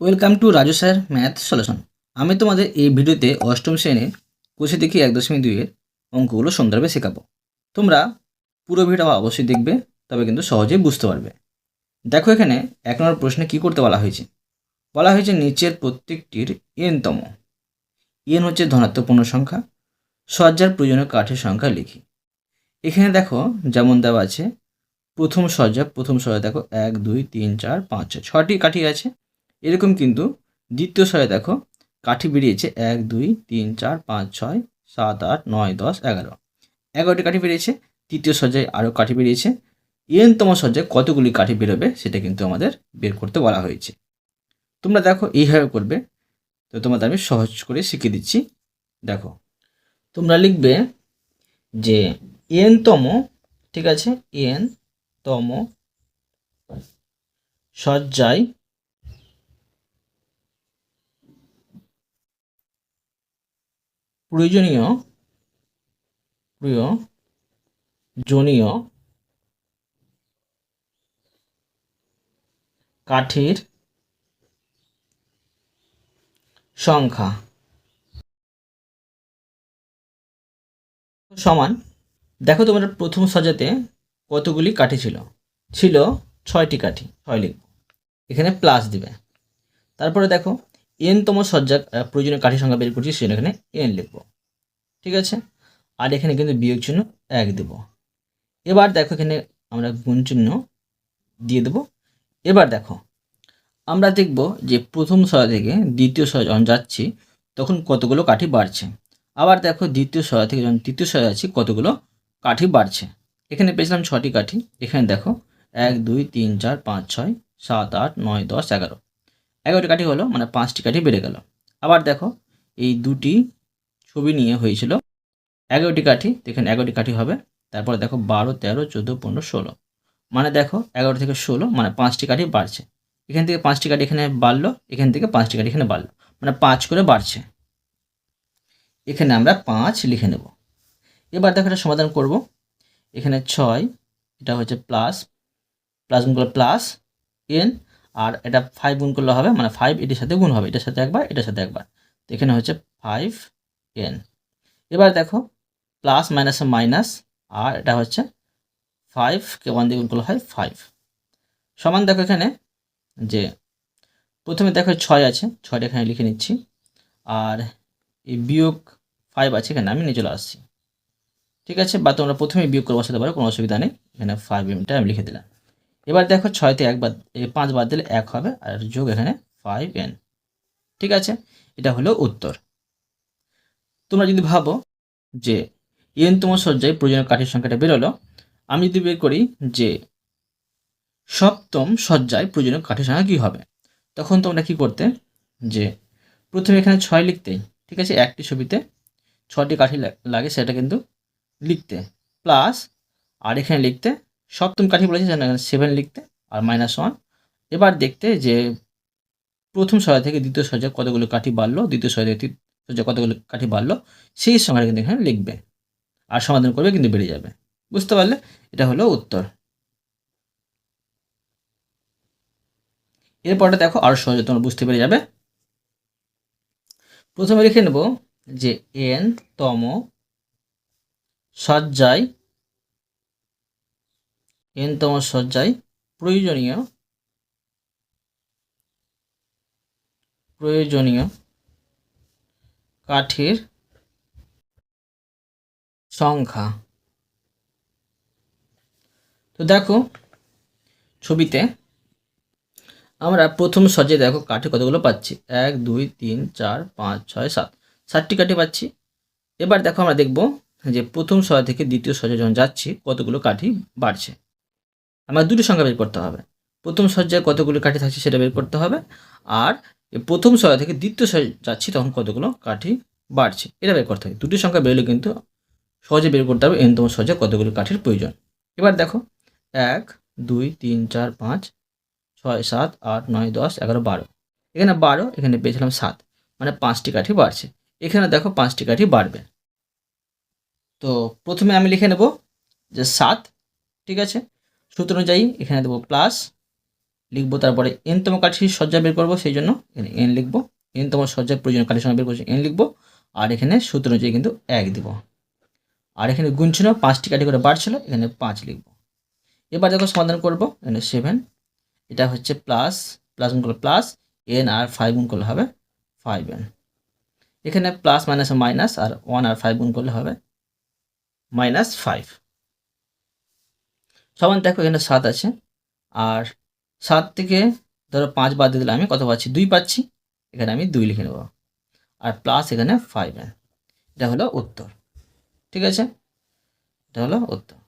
Welcome to Raju sir math solution আমি তোমাদের এই ভিডিওতে অষ্টম শ্রেণির কুশি দেখি এক দশমিক দুইয়ের অঙ্কগুলো সুন্দরভাবে শেখাবো। তোমরা পুরো ভিডিও অবশ্যই দেখবে, তবে কিন্তু সহজেই বুঝতে পারবে। দেখো এখানে এক নম্বর প্রশ্নে কী করতে বলা হয়েছে? বলা হয়েছে নিচের প্রত্যেকটির এনতম এন হচ্ছে ধনাত্মক পূর্ণ সংখ্যা, সজ্জার প্রয়োজনীয় কাঠের সংখ্যা লিখি। এখানে দেখো যেমন দেওয়া আছে, প্রথম সজ্জা প্রথম সজ্জা দেখো এক, দুই, তিন, চার, পাঁচ ছয় ছটি কাঠি আছে। এরকম কিন্তু দ্বিতীয় সয়ে দেখো, কাঠি বেরিয়েছে এক, দুই, তিন, চার, পাঁচ, ছয়, সাত, আট, নয়, দশ, এগারো। এগারোটি কাঠি বেরিয়েছে, তৃতীয় সজ্জায় আরও কাঠি বেরিয়েছে। এনতম সজ্জায় কতগুলি কাঠি বেরোবে সেটা কিন্তু আমাদের বের করতে বলা হয়েছে। তোমরা দেখো, এইভাবে করবে। তো তোমাদের আমি সহজ করে শিখিয়ে দিচ্ছি। দেখো, তোমরা লিখবে যে এনতম, ঠিক আছে এন তম সজ্জায় প্রয়োজনীয় প্রয়োজনীয় কাঠের সংখ্যা সমান, দেখো তোমার প্রথম সাজাতে কতগুলি কাঠি ছিল? ছিল ছয়টি কাঠি, ছয় লিখব এখানে প্লাস দিবে। তারপরে দেখো এনতম সজ্জা আহ, প্রয়োজনীয় কাঠি সংখ্যা বের করছি সেটা এখানে এন লিখব। ঠিক আছে? আর এখানে কিন্তু বিয়োগ চিহ্ন এক দেব। এবার দেখো এখানে আমরা গুণ চিহ্ন দিয়ে দেব। এবার দেখো আমরা দেখব যে প্রথম সয়া থেকে দ্বিতীয় সয়া যখন যাচ্ছি তখন কতগুলো কাঠি বাড়ছে? আবার দেখো দ্বিতীয় সয়া থেকে যখন তৃতীয় সয়া যাচ্ছি কতগুলো কাঠি বাড়ছে? এখানে পেয়েছিলাম ছটি কাঠি। এখানে দেখো এক দুই তিন চার পাঁচ ছয় সাত আট নয় দশ এগারো। এগারোটি কাঠি হলো মানে পাঁচটি কাঠি বেড়ে গেল। আবার দেখো, এই দুটি ছবি নিয়ে হয়েছিল। এগারোটি কাঠি তো এখানে এগারোটি কাঠি হবে। তারপরে দেখো, বারো, তেরো, চোদ্দ, পনেরো, ষোলো। মানে দেখো, এগারো থেকে ষোলো মানে পাঁচটি কাঠি বাড়ছে। এখান থেকে পাঁচটি কাঠি এখানে বাড়লো, এখান থেকে পাঁচটি কাঠি এখানে বাড়লো। মানে পাঁচ করে বাড়ছে। এখানে আমরা পাঁচ লিখে নেব। এবার দেখো এটা সমাধান করব। এখানে ছয়, এটা হচ্ছে প্লাস প্লাস গুণ প্লাস, এন আর এটা ফাইভ গুণ করলে হবে মানে ফাইভ এটির সাথে গুণ হবে, এটার সাথে একবার, এটার সাথে একবার। তো এখানে হচ্ছে ফাইভ এন এবার দেখো প্লাস মাইনাস মাইনাস আর এটা হচ্ছে ফাইভকে ওয়ান দিয়ে গুণ করলে হয় ফাইভ সমান দেখো এখানে যে, প্রথমে দেখো ছয় আছে, ছয়টা এখানে লিখে নিচ্ছি। আর এই বিয়োগ ফাইভ আছে এখানে, আমি নিয়ে চলে আসছি। ঠিক আছে? বা তোমরা প্রথমে বিয়োগ করে বসাতে পারো, কোনো অসুবিধা নেই। এখানে ফাইভ এমটা আমি লিখে দিলাম। এবার দেখো ছয়তে একবার পাঁচ বার দিলে এক হবে, আর যোগ এখানে ফাইভ এন ঠিক আছে? এটা হলো উত্তর। তোমরা যদি ভাবো যে এনতম সজ্জায় প্রয়োজনীয় কাঠের সংখ্যাটা বেরোলো, আমি যদি বের করি যে সপ্তম সজ্জায় প্রয়োজনীয় কাঠের সংখ্যা কী হবে? তখন তোমরা কি করতে, যে প্রথমে এখানে ছয় লিখতে, ঠিক আছে? একটি ছবিতে ছটি কাঠি লাগে সেটা কিন্তু লিখতে প্লাস আর এখানে লিখতে সপ্তম কাঠি বলেছে সেভেন লিখতে আর মাইনাস ওয়ান এবার দেখতে যে প্রথম সহায় থেকে দ্বিতীয় সজ্জা কতগুলো কাঠি বাড়লো, দ্বিতীয় সহায় থেকে সজ্জা কতগুলো কাঠি বাড়লো, সেই সংখ্যাটা কিন্তু এখানে লিখবে। আর সমাধান করবে কিন্তু বেড়ে যাবে। বুঝতে পারলে? এটা হলো উত্তর। এরপরটা দেখো আরও সহজে তোমরা বুঝতে পেরে যাবে। প্রথমে লিখে নেব যে এন তম সজ্জায় এন তম সজ্জায় প্রয়োজনীয় প্রয়োজনীয় কাঠের সংখ্যা। তো দেখো ছবিতে আমরা প্রথম সজ্জে দেখো কাঠে কতগুলো পাচ্ছি? এক, দুই, তিন, চার, পাঁচ, ছয়, সাত। সাতটি কাঠে পাচ্ছি। এবার দেখো আমরা দেখব যে প্রথম সজা থেকে দ্বিতীয় সজ্জা যখন যাচ্ছি, কতগুলো কাঠি বাড়ছে? আমার দুটো সংখ্যা বের করতে হবে। প্রথম সজ্জায় কতগুলো কাঠি থাকছে সেটা বের করতে হবে। আর প্রথম সজ্জা থেকে দ্বিতীয় সজ্জা যাচ্ছি তখন কতগুলো কাঠি বাড়ছে, এটা বের করতে হবে। দুটি সংখ্যা বেরোলে কিন্তু সহজে বের করতে হবে। এনতম সজ্জায় কতগুলো কাঠির প্রয়োজন? এবার দেখো, এক, দুই, তিন, চার, পাঁচ, ছয়, সাত, আট, নয়, দশ, এগারো, বারো। এখানে বারো, এখানে পেয়েছিলাম সাত। মানে পাঁচটি কাঠি বাড়ছে। এখানে দেখো পাঁচটি কাঠি বাড়বে। তো প্রথমে আমি লিখে নেব যে সাত, ঠিক আছে? সূত্র অনুযায়ী এখানে দেবো প্লাস লিখব তারপরে এনতম কাঠির সজ্জা বের করব, সেই জন্য এখানে এন লিখব। এনতম সজ্জার প্রয়োজন কাঠির সংখ্যা বের করছি এন লিখব। আর এখানে সূত্র অনুযায়ী কিন্তু এক দিব। আর এখানে গুণ ছিল পাঁচটি কাঠি করে বাড়ছিল এখানে পাঁচ লিখব। এবার দেখো সমাধান করব, এখানে সেভেন এটা হচ্ছে প্লাস প্লাস গুণ করলে প্লাস এন আর ফাইভ গুণ করলে হবে ফাইভ এন এখানে প্লাস মাইনাস মাইনাস আর ওয়ান আর ফাইভ গুণ করলে হবে মাইনাস ফাইভ সমান দেখো এখানে সাত আছে। আর সাত থেকে ধরো পাঁচ বাদ দিয়ে দিলে আমি কত পাচ্ছি? দুই পাচ্ছি। এখানে আমি দুই লিখে নেব। আর প্লাস এখানে ফাইভ এটা হলো উত্তর। ঠিক আছে? এটা হলো উত্তর।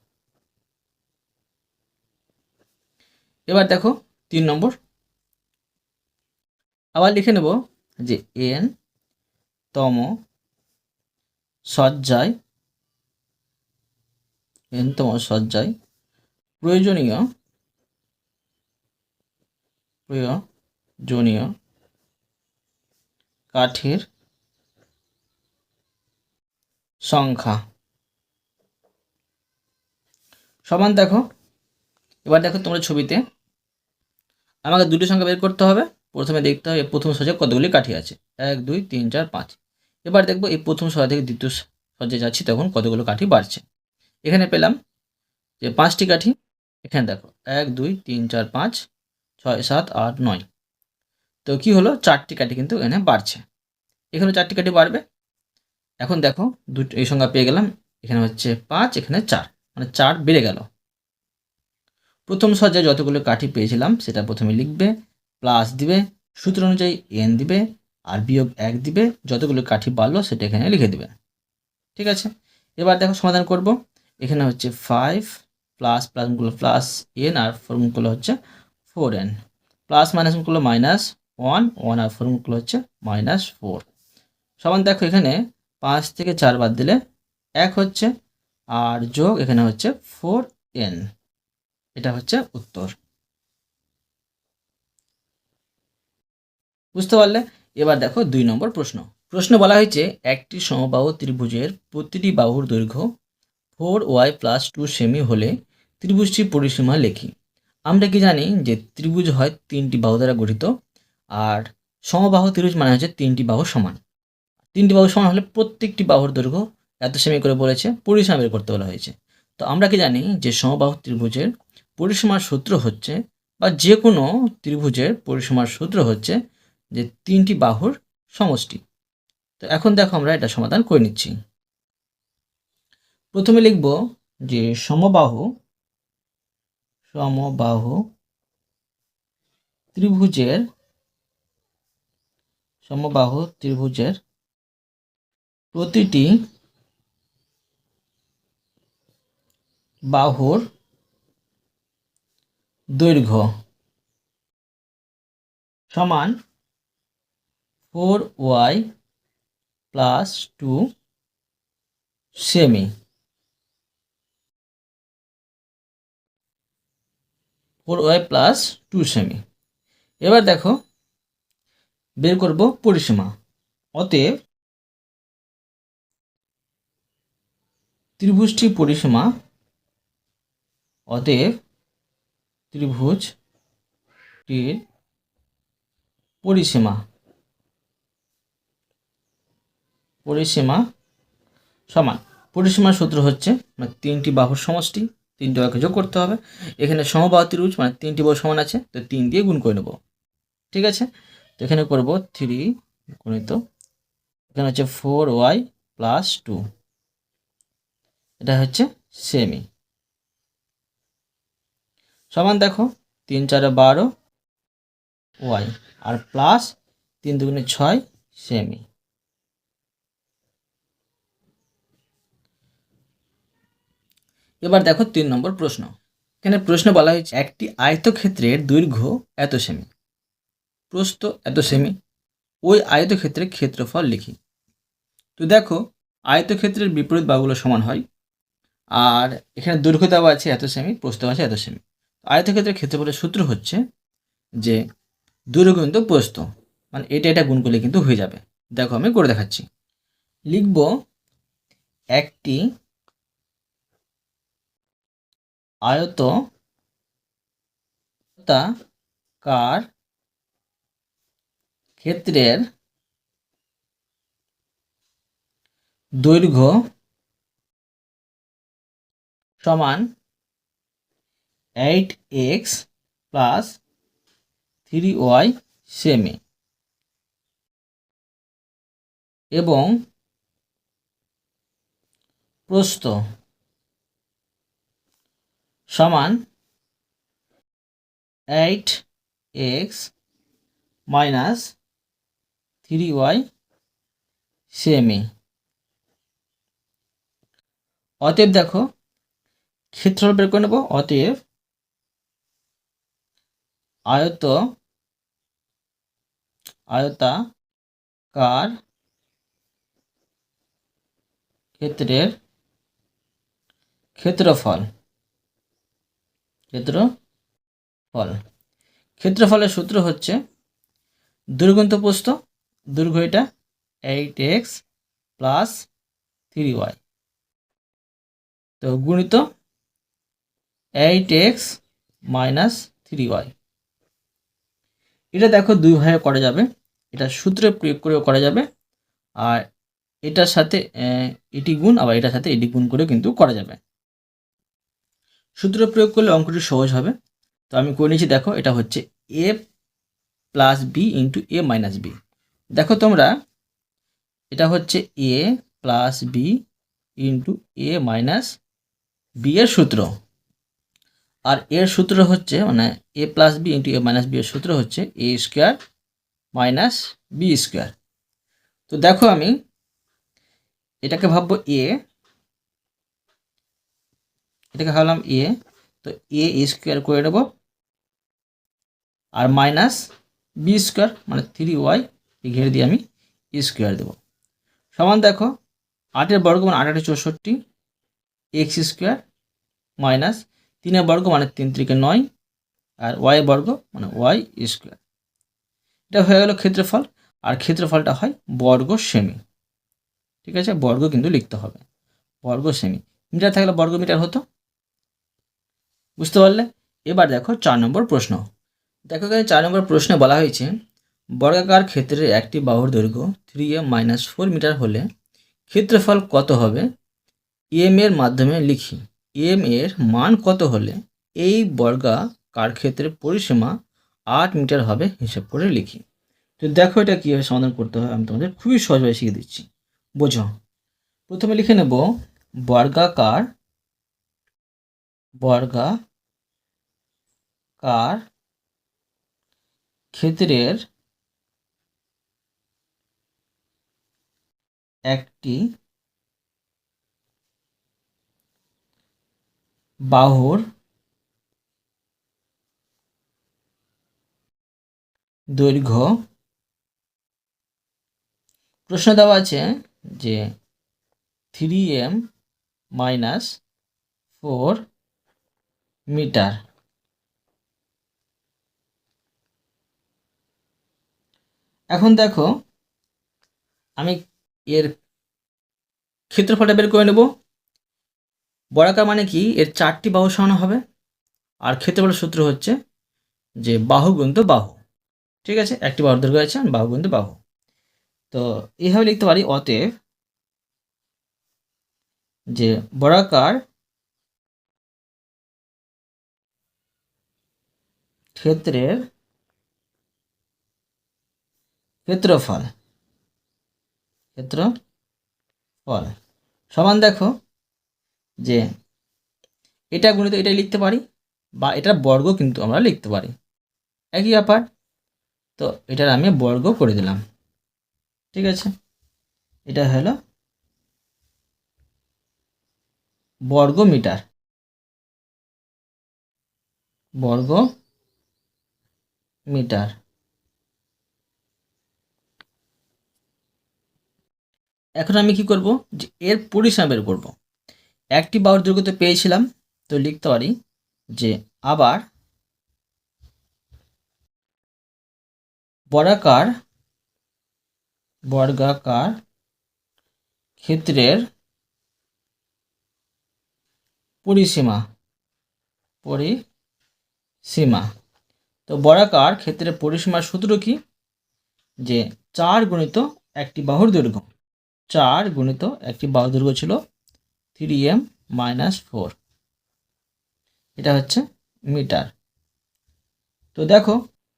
এবার দেখো তিন নম্বর। আবার লিখে নেব যে এন তম সজ্জায়, এন তম সজ্জায় প্রয়োজনীয় প্রয়োজনীয় কাঠের সংখ্যা। সমান দেখো, এবার দেখো তোমরা ছবিতে আমাকে দুটি সংখ্যা বের করতে হবে। প্রথমে দেখতে হবে প্রথম সজ্জায় কতগুলি কাঠি আছে। এক, দুই, তিন, চার, পাঁচ। এবার দেখব এই প্রথম সজ্জা থেকে দ্বিতীয় সজ্জায় যাচ্ছি, তখন কতগুলো কাঠি বাড়ছে। এখানে পেলাম যে পাঁচটি কাঠি এখানে দেখো, এক, দুই, তিন, চার, পাঁচ, ছয়, সাত, আট, নয়। তো কি হলো? চারটি কাঠি কিন্তু এখানে বাড়ছে। এখানে চারটি কাঠি বাড়বে। এখন দেখো, দুটো, এই সংখ্যা পেয়ে গেলাম। এখানে হচ্ছে পাঁচ, এখানে চার। মানে চার বেড়ে গেল। প্রথম সজ্জায় যতগুলো কাঠি পেয়েছিলাম, সেটা প্রথমে লিখবে প্লাস দিবে, সূত্র অনুযায়ী এন দিবে, আর বিয়োগ এক দিবে, যতগুলো কাঠি বাড়লো, সেটা এখানে লিখে দিবে। ঠিক আছে? এবার দেখো সমাধান করব। এখানে হচ্ছে ফাইভ প্লাস প্লাসগুলো প্লাস এন আর ফর্মগুলো হচ্ছে ফোর এন। প্লাস মাইনাসগুলো মাইনাস ওয়ান ওয়ান আর ফর্মগুলো হচ্ছে মাইনাস ফোর। সমান দেখো এখানে পাঁচ থেকে চার বাদ দিলে এক হচ্ছে আর যোগ এখানে হচ্ছে ফোর এন। এটা হচ্ছে উত্তর। বুঝতে পারলে? এবার দেখো দুই নম্বর প্রশ্ন। প্রশ্ন বলা হয়েছে একটি সমবাহু ত্রিভুজের প্রতিটি বাহুর দৈর্ঘ্য ফোর ওয়াই প্লাস টু সেমি হলে ত্রিভুজটির পরিসীমা লেখি। আমরা কি জানি যে ত্রিভুজ হয় তিনটি বাহু দ্বারা গঠিত, আর সমবাহু ত্রিভুজ মানে হচ্ছে তিনটি বাহু সমান। তিনটি বাহু সমান হলে প্রত্যেকটি বাহুর দৈর্ঘ্য এত সেমি করে বলেছে, পরিসীমা বের করতে বলা হয়েছে। তো আমরা কি জানি যে সমবাহু ত্রিভুজের পরিসীমার সূত্র হচ্ছে, বা যে কোনো ত্রিভুজের পরিসীমার সূত্র হচ্ছে যে তিনটি বাহুর সমষ্টি। তো এখন দেখো আমরা এটা সমাধান করে নিচ্ছি। প্রথমে লিখব যে সমবাহু সমবাহু ত্রিভুজের সমবাহু ত্রিভুজের প্রতিটি বাহুর দৈর্ঘ্য সমান ফোর ওয়াই প্লাস টু সেমি। ফোর ওয়াই প্লাস টু সেমি এবার দেখো, বের করব পরিসীমা। অতএব ত্রিভুজটি পরিসীমা, অতএব ত্রিভুজটির পরিসীমা। পরিসীমা সমান। পরিসীমার সূত্র হচ্ছে মানে তিনটি বাহুর সমষ্টি। তিনটি বাহুকে যোগ করতে হবে। এখানে সমবাহু ত্রিভুজ মানে তিনটি বাহু সমান আছে, তো তিন দিয়ে গুণ করে নেব। ঠিক আছে? তো এখানে করব থ্রি গুণিত, এখানে হচ্ছে ফোর ওয়াই প্লাস টু এটা হচ্ছে সেমি সমান দেখো, তিন চারে বারো ওয়াই আর প্লাস তিন দুগুণে ছয় সেমি এবার দেখো তিন নম্বর প্রশ্ন। এখানে প্রশ্ন বলা হয়েছে, একটি আয়তক্ষেত্রের দৈর্ঘ্য এত সেমি। প্রস্থ এত সেমি। ওই আয়তক্ষেত্রের ক্ষেত্রফল লিখি। তো দেখো, আয়তক্ষেত্রের বিপরীত বাহুগুলো সমান হয়, আর এখানে দৈর্ঘ্য দেওয়া আছে এত সেমি, প্রস্থ আছে এত সেমি। আয়তক্ষেত্রের ক্ষেত্রফলের সূত্র হচ্ছে যে, দৈর্ঘ্য কিন্তু প্রস্থ। মানে এটা এটা গুণ করলে কিন্তু হয়ে যাবে। দেখো আমি করে দেখাচ্ছি। লিখব, একটি আয়ত কার ক্ষেত্রের দৈর্ঘ্য সমান eight X plus three Y semi এবং প্রস্থ সমান eight X minus three Y semi অতএব দেখো, ক্ষেত্রফল বের করে নেব, অতএব আয়ত, আয়তাকার ক্ষেত্রের ক্ষেত্রফল। ক্ষেত্রফল ক্ষেত্রফলের সূত্র হচ্ছে দৈর্ঘ্য প্রস্থ দৈর্ঘ্য এটা eight X plus three Y তো গুণিত eight X minus three Y এটা দেখো দুইভাবে করা যাবে। এটা সূত্রে প্রয়োগ করেও করা যাবে। আর এটার সাথে এটি গুণ, আবার এটার সাথে এটি গুণ করেও কিন্তু করা যাবে। সূত্র প্রয়োগ করলে অঙ্কটি সহজ হবে। তো আমি করে নিয়েছি, দেখো, এটা হচ্ছে A plus B into A minus B দেখো তোমরা, এটা হচ্ছে A plus B into A minus B এর সূত্র। আর এর সূত্র হচ্ছে মানে A plus B into A minus B এর সূত্র হচ্ছে A square minus B square তো দেখো আমি, এটাকে ভাববো এ এটাকে ভাবলাম এ তো এ স্কোয়ার করে দেবো আর মাইনাস বি স্কোয়ার মানে থ্রি ওয়াই ঘিরে দিয়ে আমি স্কোয়ার দেবো। সমান দেখো, আটের বর্গ মানে আট আটে চৌষট্টি এক্স স্কোয়ার মাইনাস তিনের বর্গ মানে তিন ত্রিকে নয়, আর ওয়াই বর্গ মানে ওয়াই স্কোয়ার এটা হয়ে গেল ক্ষেত্রফল, আর ক্ষেত্রফলটা হয় বর্গ সেমি। ঠিক আছে? বর্গ কিন্তু লিখতে হবে। বর্গ সেমি। মিটার থাকলে বর্গ মিটার হতো। বুঝতে পারলে? এবার দেখো চার নম্বর প্রশ্ন। দেখো এখানে চার নম্বর প্রশ্নে বলা হয়েছে, বর্গাকার ক্ষেত্রের একটি বাহুর দৈর্ঘ্য three M minus four metre হলে ক্ষেত্রফল কত হবে? এম এর মাধ্যমে লিখি। এম এর মান কত হলে এই বর্গাকার ক্ষেত্রের পরিসীমা আট মিটার হবে হিসাব করে লিখি। তো দেখো এটা কীভাবে সমাধান করতে হবে আমি তোমাদের খুবই সহজভাবে শিখে দিচ্ছি। বোঝো। প্রথমে লিখে নেব বর্গাকার বর্গাকার ক্ষেত্রের একটি বাহুর দৈর্ঘ্য? প্রশ্ন দেওয়া আছে যে three M minus four metre. এখন দেখো, আমি এর ক্ষেত্রফলটা বের করে নেব। বর্গাকার মানে কি? এর চারটি বাহু সমান হবে। আর ক্ষেত্রফলের সূত্র হচ্ছে যে বাহু গুণিত বাহু। ঠিক আছে? একটি বাহুর দৈর্ঘ্য আছে বাহু গুণিত বাহু। তো এইভাবে লিখতে পারি, অতএব যে বর্গাকার ক্ষেত্রের ক্ষেত্রফল। ক্ষেত্রফল। সমান দেখো যে এটা গুণিত এটা লিখতে পারি বা এটার বর্গ কিন্তু আমরা লিখতে পারি। একই ব্যাপার। তো এটার আমি বর্গ করে দিলাম। ঠিক আছে? এটা হলো বর্গ মিটার বর্গ মিটার এখন আমি কি করব? যে এর পরিসীমা বের করব। একটি বাহুর দৈর্ঘ্য পেয়েছিলাম, তো লিখতে পারি যে আবার বর্গাকার বর্গাকার ক্ষেত্রের পরিসীমা পরিসীমা। তো বর্গাকার ক্ষেত্রে পরিসীমার সূত্র কি? যে চার গুণিত একটি বাহুর দৈর্ঘ্য। চার গুণিত একটি বাহুর দৈর্ঘ্য ছিল থ্রি এম মাইনাস ফোর এটা হচ্ছে মিটার। তো দেখো,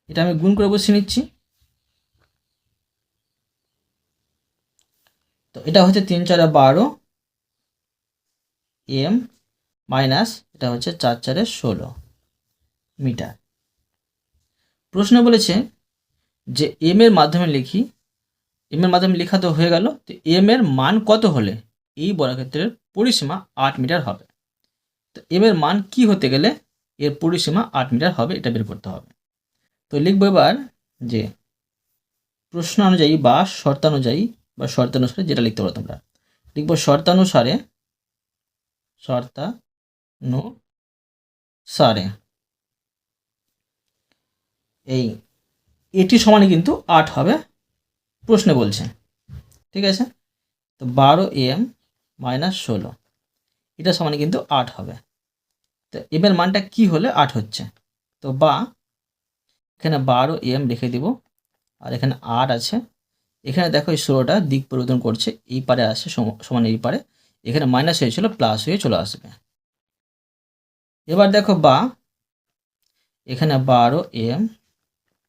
এটা আমি গুণ করে বসিয়ে নিচ্ছি। তো এটা হচ্ছে তিন চারে বারো এম মাইনাস এটা হচ্ছে চার চারে ষোলো মিটার। প্রশ্ন বলেছে যে এম এর মাধ্যমে লিখি এম এর মাধ্যমে লেখা তো হয়ে গেল, তো এম এর মান কত হলে এই বর্গক্ষেত্রের পরিসীমা আট মিটার হবে? তো এম এর মান কি হতে গেলে এর পরিসীমা আট মিটার হবে, এটা বের করতে হবে। তো লিখব এবার যে প্রশ্ন অনুযায়ী বা শর্তানুযায়ী বা শর্তানুসারে যেটা লিখতে পারো তোমরা। লিখব শর্তানুসারে শর্তানুসারে এই এটি সমানে কিন্তু আট হবে। প্রশ্নে বলছে ঠিক আছে? তো বারো এম মাইনাস ষোলো। এটা সমানে কিন্তু আট হবে। তো এম এর মানটা কি হলে আট হচ্ছে? তো বা এখানে বারো এম লিখে দিব, আর এখানে আট আছে। এখানে দেখো এই ষোলোটা দিক পরিবর্তন করছে, এই পারে আসে, সম- সমান এই পারে। এখানে মাইনাস হয়েছিল প্লাস হয়ে চলে আসবে। এবার দেখো বা, এখানে বারো এম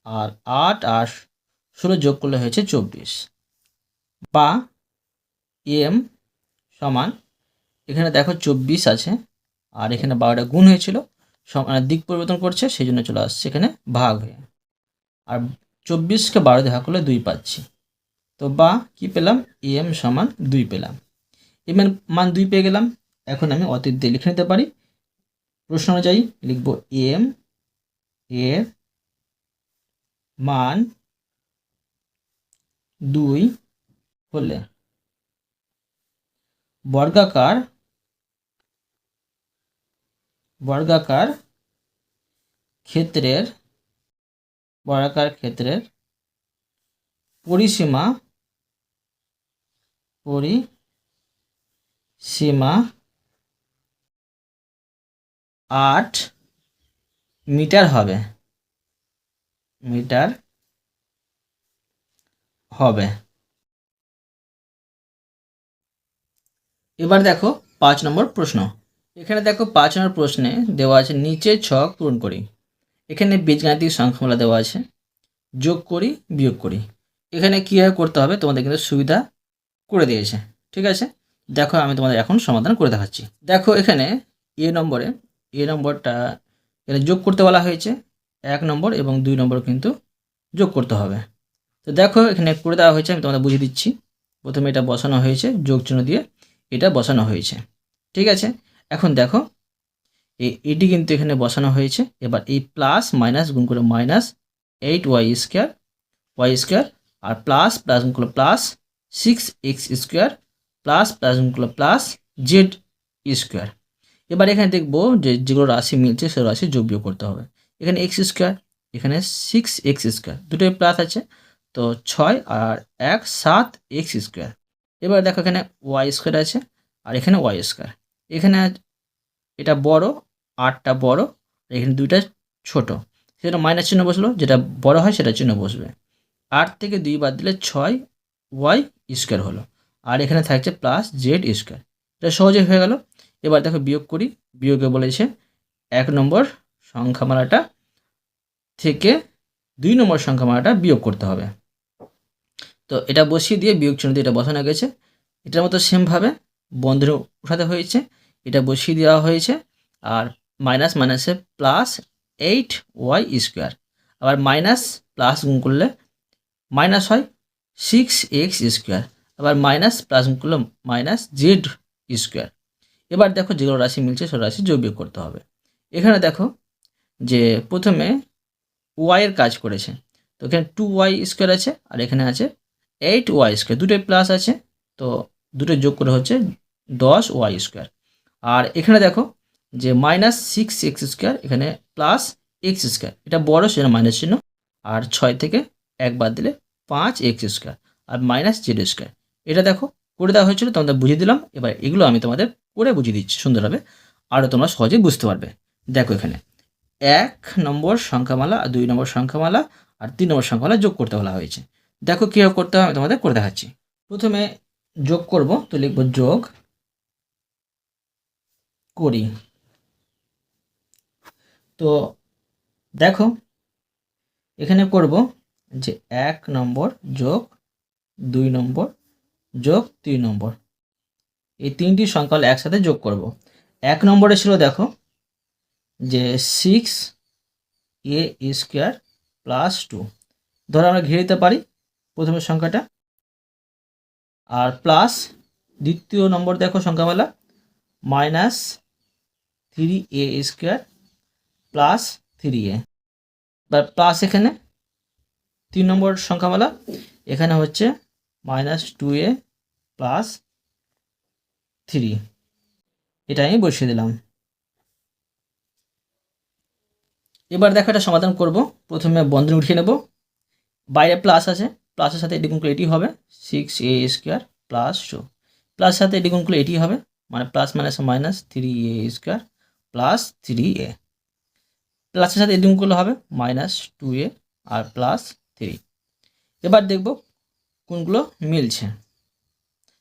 আর আট আর ষোলো যোগ করলে হয়েছে চব্বিশ। বা এম সমান, এখানে দেখো চব্বিশ আছে, আর এখানে বারোটা গুণ হয়েছিল সমান দিক পরিবর্তন করছে, সেই জন্য চলে আসছে এখানে ভাগ হয়ে। আর চব্বিশকে বারো দেখা করলে দুই পাচ্ছি। তো বা কি পেলাম? এম সমান দুই পেলাম। এম মান দুই পেয়ে গেলাম। এখন আমি অতীত দিয়ে লিখে নিতে পারি। প্রশ্ন অনুযায়ী লিখব এম এর মান দুই হলে বর্গাকার বর্গাকার ক্ষেত্রের বর্গাকার ক্ষেত্রের পরিসীমা পরিসীমা আট মিটার হবে। মিটার হবে। এবার দেখো পাঁচ নম্বর প্রশ্ন। এখানে দেখো পাঁচ নম্বর প্রশ্নে দেওয়া আছে, নিচে ছক পূরণ করি। এখানে বীজগাণিতিক সংখ্যামালা দেওয়া আছে। যোগ করি, বিয়োগ করি। এখানে কীভাবে করতে হবে তোমাদের কিন্তু সুবিধা করে দিয়েছে। ঠিক আছে? দেখো আমি তোমাদের এখন সমাধান করে দেখাচ্ছি। দেখো এখানে এ নম্বরে, এ নম্বরটা এখানে যোগ করতে বলা হয়েছে। এক নম্বর এবং দুই নম্বর কিন্তু যোগ করতে হবে। তো দেখো, এখানে করে দেওয়া হয়েছে, আমি তোমাদের বুঝিয়ে দিচ্ছি। প্রথমে এটা বসানো হয়েছে যোগ চিহ্ন দিয়ে এটা বসানো হয়েছে। ঠিক আছে? এখন দেখো এটি কিন্তু এখানে বসানো হয়েছে। এবার এই প্লাস মাইনাস গুণ করে minus eight Y square Y square আর প্লাস প্লাস গুণ করলে plus six X square plus plus গুণ করলে প্লাস জেড স্কোয়ার এবার এখানে দেখব যে যেগুলো রাশি মিলছে সে রাশি যোগ বিয়োগ করতে হবে। এখানে এক্স স্কোয়ার এখানে সিক্স এক্স স্কোয়ার দুটোই প্লাস আছে। তো ছয় আর এক সাত এক্স স্কোয়ার। এবার দেখো এখানে ওয়াই স্কোয়ার আছে আর এখানে ওয়াই স্কোয়ার। এখানে এটা বড়, আটটা বড় এখানে দুইটা ছোট। সেটা মাইনাস চিহ্ন বসল, যেটা বড় হয় সেটা চিহ্ন বসবে। আট থেকে দুই বাদ দিলে ছয় ওয়াই স্কোয়ার হলো। আর এখানে থাকছে প্লাস জেড স্কোয়ার। এটা সহজে হয়ে গেল। এবার দেখো বিয়োগ করি। বিয়োগে বলেছে এক নম্বর সংখ্যামালাটা থেকে দুই নম্বর সংখ্যামালাটা বিয়োগ করতে হবে। তো এটা বসিয়ে দিয়ে বিয়োগ চিহ্ন এটা বসানো গেছে। এটার মতো সেমভাবে বন্ধনী উঠাতে হয়েছে। এটা বসিয়ে দেওয়া হয়েছে। আর মাইনাস মাইনাসে প্লাস এইট ওয়াই স্কোয়ার আবার মাইনাস প্লাস গুণ করলে মাইনাস হয় সিক্স এক্স স্কোয়ার আবার মাইনাস প্লাস গুণ করলে মাইনাস জেড স্কোয়ার এবার দেখো যেগুলো রাশি মিলছে সে রাশি যোগ বিয়োগ করতে হবে। এখানে দেখো যে প্রথমে ওয়াইয়ের কাজ করেছে। তো এখানে টু ওয়াই স্কোয়ার আছে আর এখানে আছে এইট ওয়াই স্কোয়ার দুটোই প্লাস আছে, তো দুটো যোগ করে হচ্ছে দশ ওয়াই স্কোয়ার আর এখানে দেখো যে মাইনাস সিক্স এক্স স্কোয়ার এখানে প্লাস এক্স স্কোয়ার এটা বড় সেটা মাইনাস চিহ্ন, আর ছয় থেকে এক বাদ দিলে পাঁচ এক্স স্কোয়ার আর মাইনাস জেড স্কোয়ার এটা দেখো, করে দেওয়া হয়েছিল, তোমাদের বুঝিয়ে দিলাম, এবার এগুলো আমি তোমাদের করে বুঝিয়ে দিচ্ছি সুন্দরভাবে আরও তোমরা সহজে বুঝতে পারবে। দেখো এখানে, এক নম্বর সংখ্যামালা আর দুই নম্বর সংখ্যামালা, আর তিন নম্বর সংখ্যামালা যোগ করতে বলা হয়েছে। দেখো কীভাবে করতে হবে, আমি তোমাদের করে দেখাচ্ছি। প্রথমে যোগ করব, তো লিখব যোগ করি। তো দেখো, এখানে করব যে এক নম্বর যোগ দুই নম্বর যোগ তিন নম্বর। এই তিনটি সংখ্যা একসাথে যোগ করব। এক নম্বরে ছিল দেখো যে six A square plus two ধরো আমরা ঘিরে দিতে পারি। প্রথমের সংখ্যাটা। আর প্লাস দ্বিতীয় নম্বর দেখো সংখ্যামালা minus three A square plus three A বা প্লাস এখানে, তিন নম্বর সংখ্যামালা এখানে হচ্ছে minus two A plus three এটা আমি বসিয়ে দিলাম। এবার দেখো এটা সমাধান করব। প্রথমে বন্ধনী উঠিয়ে নেব। বাইরে প্লাস আছে। প্লাসের সাথে এটি গুণ করলে এটি হবে six A square plus two plus সাথে এটি গুণ করলে এটি হবে মানে plus minus minus three A square plus three A প্লাসের সাথে এটি গুণ করলে হবে মাইনাস টু এ আর প্লাস থ্রি এবার দেখব কোনগুলো মিলছে।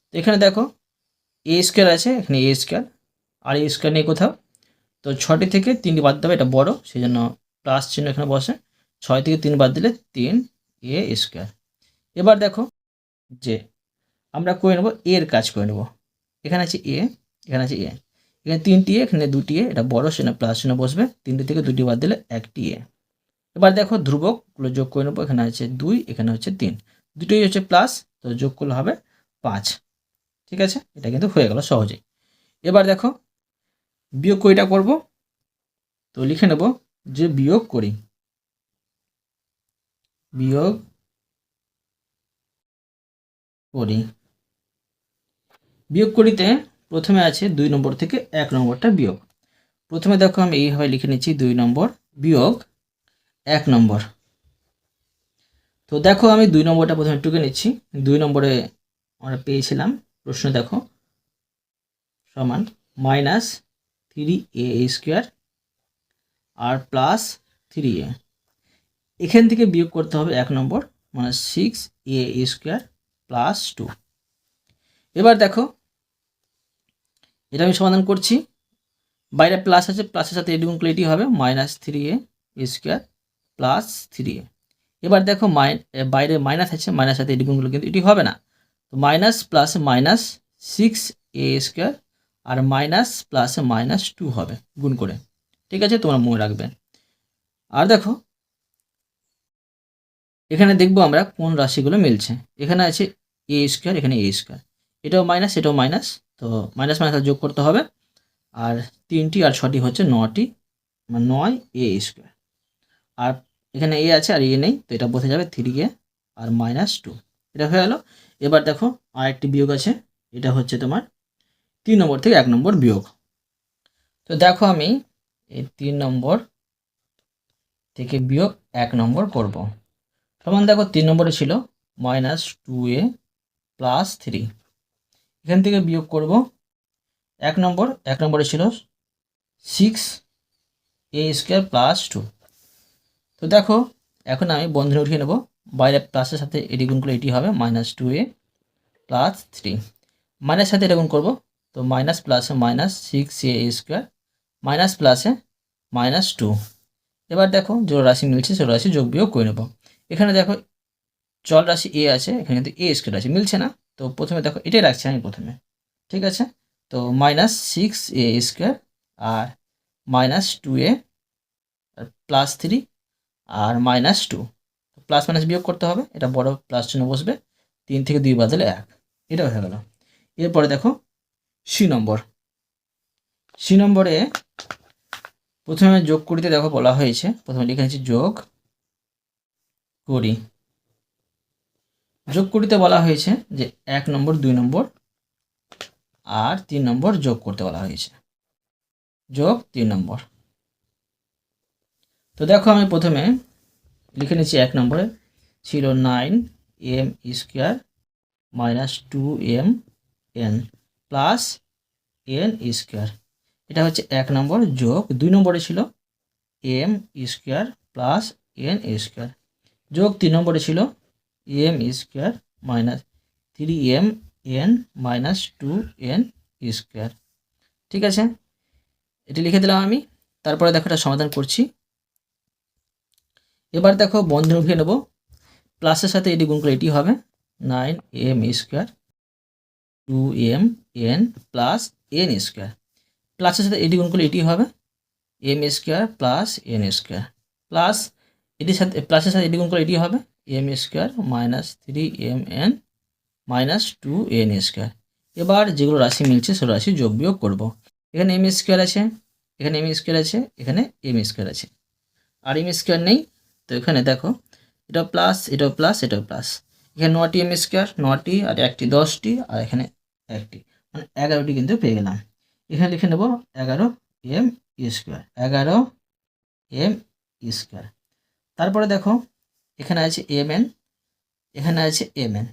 তো এখানে দেখো এ স্কোয়ার আছে, এখানে এ স্কোয়ার আর এ স্কোয়ার নেই কোথাও। তো ছটি থেকে তিনটি বাদ দেবে এটা বড়, সেই জন্য প্লাস চিহ্ন এখানে বসে। ছয় থেকে তিন বাদ দিলে তিন এ স্কোয়ার এবার দেখো যে আমরা করে নেব এর কাজ করে নেব। এখানে আছে এ এখানে আছে এ এখানে তিনটি এ এখানে দুটি এ এটা বড় সেখানে প্লাস চিহ্ন বসবে। তিনটি থেকে দুটি বাদ দিলে একটি এ এবার দেখো ধ্রুবকগুলো যোগ করে নেব। এখানে আছে দুই, এখানে হচ্ছে তিন। দুটোই হচ্ছে প্লাস তো যোগ করলে হবে পাঁচ। ঠিক আছে? এটা কিন্তু হয়ে গেল সহজেই। এবার দেখো বিয়োগ করিটা করব? তো লিখে নেব যে বিয়োগ করি। বিয়োগ করি। বিয়োগ করিতে প্রথমে আছে দুই নম্বর থেকে এক নম্বরটা বিয়োগ। প্রথমে দেখো আমি এইভাবে লিখে নিচ্ছি দুই নম্বর বিয়োগ এক নম্বর। তো দেখো আমি দুই নম্বরটা প্রথমে টুকে নিচ্ছি। দুই নম্বরে আমরা পেয়েছিলাম। প্রশ্ন দেখো। সমান মাইনাস থ্রি এ স্কোয়ার আর প্লাস থ্রি এ। এখান থেকে বিয়োগ করতে হবে এক নম্বর মানে six A square plus two এবার দেখো, এটা আমি সমাধান করছি। বাইরে প্লাস আছে প্লাসের সাথে এডি গুণ করলে এটি হবে minus three A square plus three A এবার দেখো মাই বাইরে মাইনাস আছে মাইনাস সাথে এডি গুণ করলে কিন্তু এটি হবে না। তো minus plus minus six a square R minus plus minus two হবে, গুণ করে। ঠিক আছে, তোমরা মনে রাখবে। আর দেখো, এখানে দেখব আমরা কোন রাশিগুলো মিলছে। এখানে আছে এ স্কোয়ার এখানে এ স্কোয়ার এটাও মাইনাস এটাও মাইনাস তো মাইনাস মাইনাস যোগ করতে হবে। আর তিনটি আর ছটি হচ্ছে নটি। মানে নয় এ স্কোয়ার আর এখানে এ আছে আর এ নেই, তো এটা বোঝা যাবে থ্রি এ আর মাইনাস টু এটা হয়ে গেল। এবার দেখো আর একটি বিয়োগ আছে। এটা হচ্ছে তোমার তিন নম্বর থেকে এক নম্বর বিয়োগ। তো দেখো আমি এই তিন নম্বর থেকে বিয়োগ এক নম্বর করব। সমান দেখো তিন নম্বরে ছিল minus two a plus three এখান থেকে বিয়োগ করব। এক নম্বর, এক নম্বরে ছিল six a square plus two তো দেখো, এখন আমি বন্ধনে উঠিয়ে নেব। বাইরে প্লাসের সাথে এটি গুণ করলে এটি হবে minus two a plus three minus সাথে এটা গুণ করব। তো মাইনাস প্লাসে minus six a square minus প্লাসে মাইনাস টু এবার দেখো, যে রাশি মিলছে, সে রাশি যোগ বিয়োগ করে নেব। এখানে দেখো চল রাশি এ আছে, এখানে কিন্তু এ স্কোয়ার আছে, মিলছে না? তো প্রথমে দেখো, এটাই রাখছি আমি প্রথমে, ঠিক আছে? তো minus six A square R minus two a plus three R minus two plus minus বিয়োগ করতে হবে, এটা বড় প্লাস চিহ্ন বসবে, তিন থেকে দুই বাদলে এক এটা হয়ে গেল। এরপরে দেখো সি নম্বর সি নম্বরে প্রথমে যোগ করিতে দেখো বলা হয়েছে, প্রথমে লিখে যোগ করি। যোগ করিতে বলা হয়েছে যে এক নম্বর, দুই নম্বর আর তিন নম্বর যোগ করতে বলা হয়েছে। যোগ তিন নম্বর। তো দেখো আমি প্রথমে লিখে নিচ্ছি এক নম্বরে ছিল nine m square minus two m n plus n square. এটা হচ্ছে এক নম্বর যোগ। দুই নম্বরে ছিল m square plus n square. যোগ তিন নম্বরে ছিল m square minus three m n minus two n square ঠিক আছে? এটি লিখে দিলাম আমি। তারপরে দেখো এটা সমাধান করছি। এবার দেখো বন্ধন উঠিয়ে নেব। প্লাসের সাথে এটি গুণ করে এটি হবে nine m square two m n plus n square প্লাসের সাথে এটি গুণ করলে এটি হবে m square plus n square plus এটির সাথে প্লাসের সাথে এটি গুণ করলে এটি হবে m square minus three m n minus two n square এবার যেগুলো রাশি মিলছে, সেগুলো রাশি যোগ বিয়োগ করব। এখানে এম স্কোয়ার আছে, এখানে এম স্কোয়ার আছে, এখানে এম স্কোয়ার আছে। আর এম স্কোয়ার নেই, তো এখানে দেখো, এটা প্লাস এটাও প্লাস এটাও প্লাস এখানে নটি এম স্কোয়ার নটি আর একটি দশটি, আর এখানে একটি। মানে এগারোটি কিন্তু পেয়ে গেলাম। এখানে লিখে নেব এগারো এম স্কোয়ার এগারো এম স্কোয়ার তারপরে দেখো এখানে আছে এম এন এখানে আছে এম এন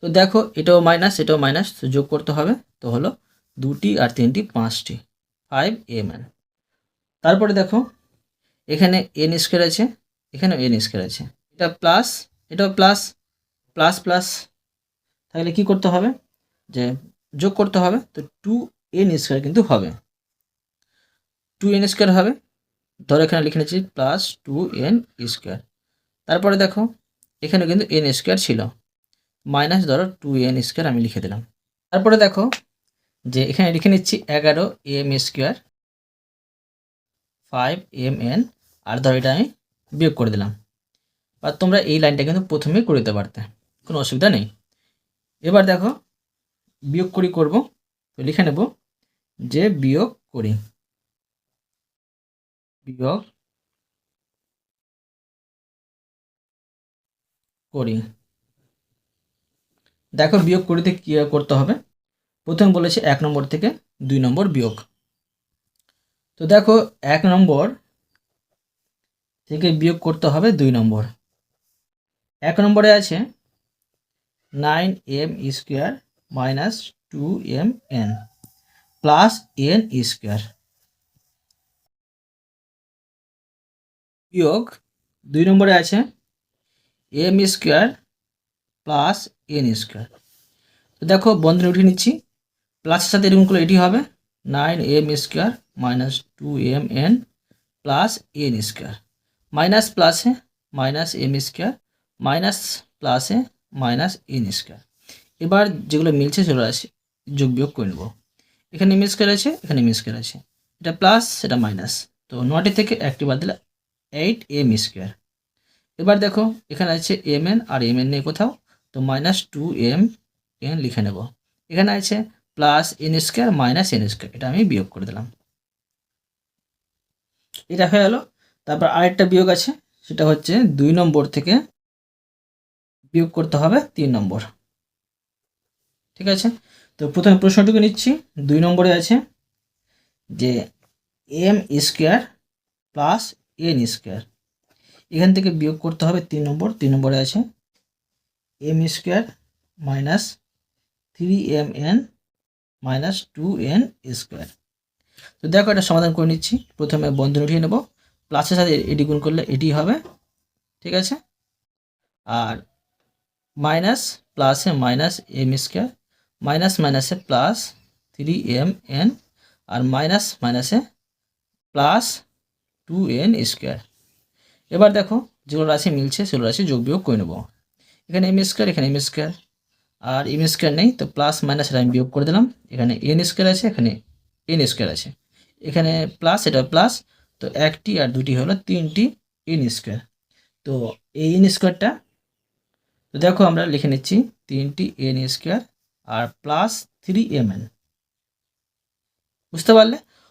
তো দেখো, এটাও মাইনাস এটাও মাইনাস তো যোগ করতে হবে। তো হলো দুটি আর তিনটি, পাঁচটি। ফাইভ এম এন তারপরে দেখো, এখানে এন স্কোয়ার আছে, এখানেও এন স্কোয়ার আছে। এটা প্লাস এটাও প্লাস প্লাস প্লাস তাহলে কি করতে হবে? যে যোগ করতে হবে, তো টু এন স্কোয়ার কিন্তু হবে। টু এন স্কোয়ার হবে। ধরো এখানে লিখে নিচ্ছি প্লাস টু এন স্কোয়ার তারপরে দেখো এখানে কিন্তু এন স্কোয়ার ছিল। মাইনাস ধরো টু এন স্কোয়ার আমি লিখে দিলাম। তারপরে দেখো যে এখানে লিখে নিচ্ছি এগারো m square five m n আর ধরো এটা আমি বিয়োগ করে দিলাম। বা তোমরা এই লাইনটা কিন্তু প্রথমেই করে দিতে পারতে, কোনো অসুবিধা নেই। এবার দেখো, বিয়োগ করি করব, তো লিখে নেব যে বিয়োগ করি। বিয়োগ করি। দেখো বিয়োগ করিতে কি করতে হবে? প্রথম বলেছে এক নম্বর থেকে দুই নম্বর বিয়োগ। তো দেখো, এক নম্বর থেকে বিয়োগ করতে হবে দুই নম্বর। এক নম্বরে আছে nine m square minus two m n plus n square. বিয়োগ দুই নম্বরে আছে m square plus n square তো দেখো বন্ধনে উঠিয়ে নিচ্ছি। প্লাসের সাথে এরকম করলে এটি হবে nine m square minus two m n plus n square minus প্লাসে মাইনাস এম স্কোয়ার মাইনাস প্লাসে মাইনাস এন স্কোয়ার এবার যেগুলো মিলছে সেগুলো আছে, যোগ বিয়োগ করে নেব। এখানে এম স্কোয়ার আছে, এখানে এম স্কোয়ার আছে। এটা প্লাস সেটা মাইনাস তো নটি থেকে একটি বাদ দিলে এইট এম স্কোয়ার এবার দেখো, এখানে আছে এম এন আর এম এন নেই কোথাও, তো মাইনাস টু এম এন লিখে নেব। এখানে আছে plus n square minus n square এটা আমি বিয়োগ করে দিলাম। এটা হয়ে গেল, তারপর আরেকটা বিয়োগ আছে, সেটা হচ্ছে দুই নম্বর থেকে বিয়োগ করতে হবে তিন নম্বর। ঠিক আছে? তো প্রথমে প্রশ্নটুকু নিচ্ছি, দুই নম্বরে আছে যে m square plus n square এখান থেকে বিয়োগ করতে হবে তিন নম্বর, তিন নম্বরে আছে m square minus three m n minus two n square তো দেখো এটা সমাধান করে নিচ্ছি। প্রথমে বন্ধন উঠিয়ে নেব। প্লাসের সাথে এটি গুণ করলে এটি হবে, ঠিক আছে? আর মাইনাস প্লাসে মাইনাস এম স্কোয়ার মাইনাস মাইনাসে প্লাস থ্রি এম এন আর মাইনাস মাইনাসে প্লাস টু এন স্কোয়ার এবার দেখো যেগুলো রাশি মিলছে, সেগুলো রাশি যোগ বিয়োগ করে নেব। এখানে এম স্কোয়ার এখানে এম স্কোয়ার আর এম স্কোয়ার নেই, তো প্লাস মাইনাস আমি বিয়োগ করে দিলাম। এখানে এন স্কোয়ার আছে, এখানে এন স্কোয়ার আছে। এখানে প্লাস এটা প্লাস তো একটি আর দুটি হলো তিনটি এন স্কোয়ার তো এই এন স্কোয়ারটা তো দেখো আমরা লিখে নিচ্ছি তিনটি এন স্কোয়ার আর প্লাস থ্রি এম এন বুঝতে পারলে?